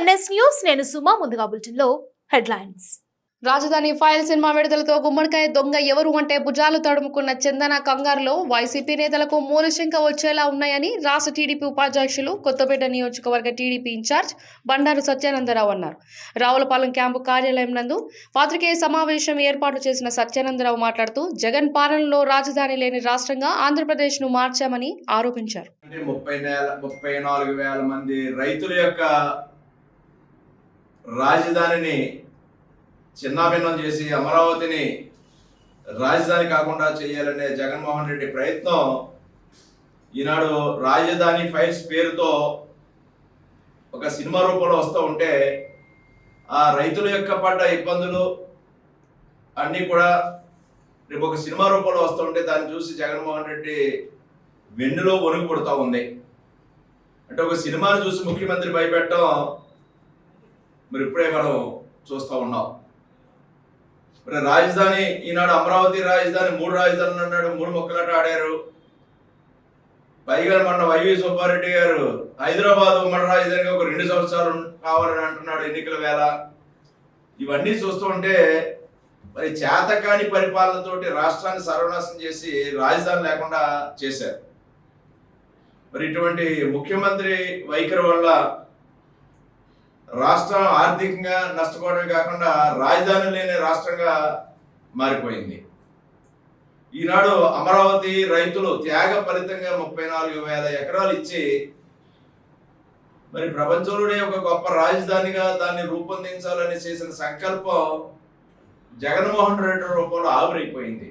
NS news నేను సుమా ముందుగా బులెటిన్లో హెడ్లైన్స్. రాజధాని ఫైల్ సినిమా విడుదలతో గుమ్మడికాయ దొంగ ఎవరు అంటే భుజాలు తడుముకున్న చందన కంగారులో వైసీపీ నేతలకు మూలశంక వచ్చేలా ఉన్నాయని రాష్ట్ర టీడీపీ ఉపాధ్యక్షులు కొత్తపేట నియోజకవర్గ టీడీపీ ఇన్ఛార్జ్ బండారు సత్యానందరావు అన్నారు. రావులపాలెం క్యాంపు కార్యాలయం నందు పాత్రికేయ సమావేశం ఏర్పాటు చేసిన సత్యానందరావు మాట్లాడుతూ జగన్ పాలనలో రాజధాని లేని రాష్ట్రంగా ఆంధ్రప్రదేశ్ను మార్చామని ఆరోపించారు. ముప్పై నాలుగు వేల మంది రైతుల యొక్క రాజధానిని చిన్నాభిన్నం చేసి అమరావతిని రాజధాని కాకుండా చేయాలనే జగన్మోహన్ రెడ్డి ప్రయత్నం ఈనాడు రాజధాని ఫైల్స్ పేరుతో ఒక సినిమా రూపంలో వస్తూ ఉంటే ఆ రైతుల యొక్క పడ్డ ఇబ్బందులు అన్నీ కూడా రేపు ఒక సినిమా రూపంలో వస్తూ ఉంటే దాన్ని చూసి జగన్మోహన్ రెడ్డి వెన్నులో వణుకు పుడుతూ ఉంది. అంటే ఒక సినిమాను చూసి ముఖ్యమంత్రి భయపెట్టడం మరి ఇప్పుడే మనం చూస్తూ ఉన్నాం. మరి రాజధాని ఈనాడు అమరావతి రాజధాని మూడు రాజధానులు అన్నాడు మూడు మొక్కలాట ఆడారు. పైగా మొన్న వైవి సుబ్బారెడ్డి గారు హైదరాబాద్ ఉమ్మడి రాజధానిగా ఒక రెండు సంవత్సరాలు కావాలని అంటున్నాడు ఎన్నికల వేళ. ఇవన్నీ చూస్తుంటే మరి చేతకాని పరిపాలనతోటి రాష్ట్రాన్ని సర్వనాశనం చేసి రాజధాని లేకుండా చేశారు. మరి ఇటువంటి ముఖ్యమంత్రి వైఖరి వల్ల రాష్ట్రం ఆర్థికంగా నష్టపోవడమే కాకుండా రాజధాని లేని రాష్ట్రంగా మారిపోయింది. ఈనాడు అమరావతి రైతులు త్యాగ ఫలితంగా ముప్పై నాలుగు వేల ఎకరాలు ఇచ్చి మరి ప్రపంచంలోనే ఒక గొప్ప రాజధానిగా దాన్ని రూపొందించాలని చేసిన సంకల్పం జగన్మోహన్ రెడ్డి రూపంలో ఆవిరైపోయింది.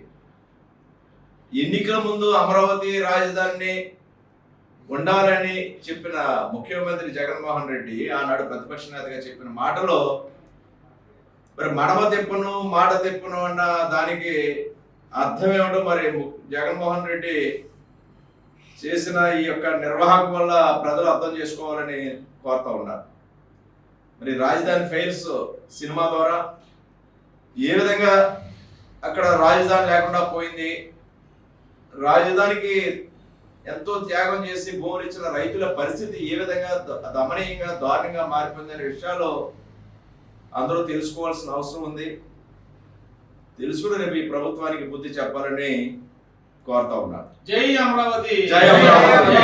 ఎన్నికల ముందు అమరావతి రాజధానిని ఉండాలని చెప్పిన ముఖ్యమంత్రి జగన్మోహన్ రెడ్డి ఆనాడు ప్రతిపక్ష నేతగా చెప్పిన మాటలో మరి మడమ తిప్పను మాట తిప్పను అన్న దానికి అర్థం ఏమిటో మరి జగన్మోహన్ రెడ్డి చేసిన ఈ యొక్క నిర్వాహకం వల్ల ప్రజలు అర్థం చేసుకోవాలని కోరుతా ఉన్నారు. మరి రాజధాని ఫెయిల్స్ సినిమా ద్వారా ఏ విధంగా అక్కడ రాజధాని లేకుండా పోయింది రాజధానికి ఎంతో త్యాగం చేసి భూములు ఇచ్చిన రైతుల పరిస్థితి ఏ విధంగా దమనీయంగా దారుణంగా మారిపోయిందనే విషయాలు అందరూ తెలుసుకోవాల్సిన అవసరం ఉంది. తెలుసుకుని రేపు ఈ ప్రభుత్వానికి బుద్ధి చెప్పాలని కోరుతా ఉన్నారు జై అమరావతి. జై అమరావతి.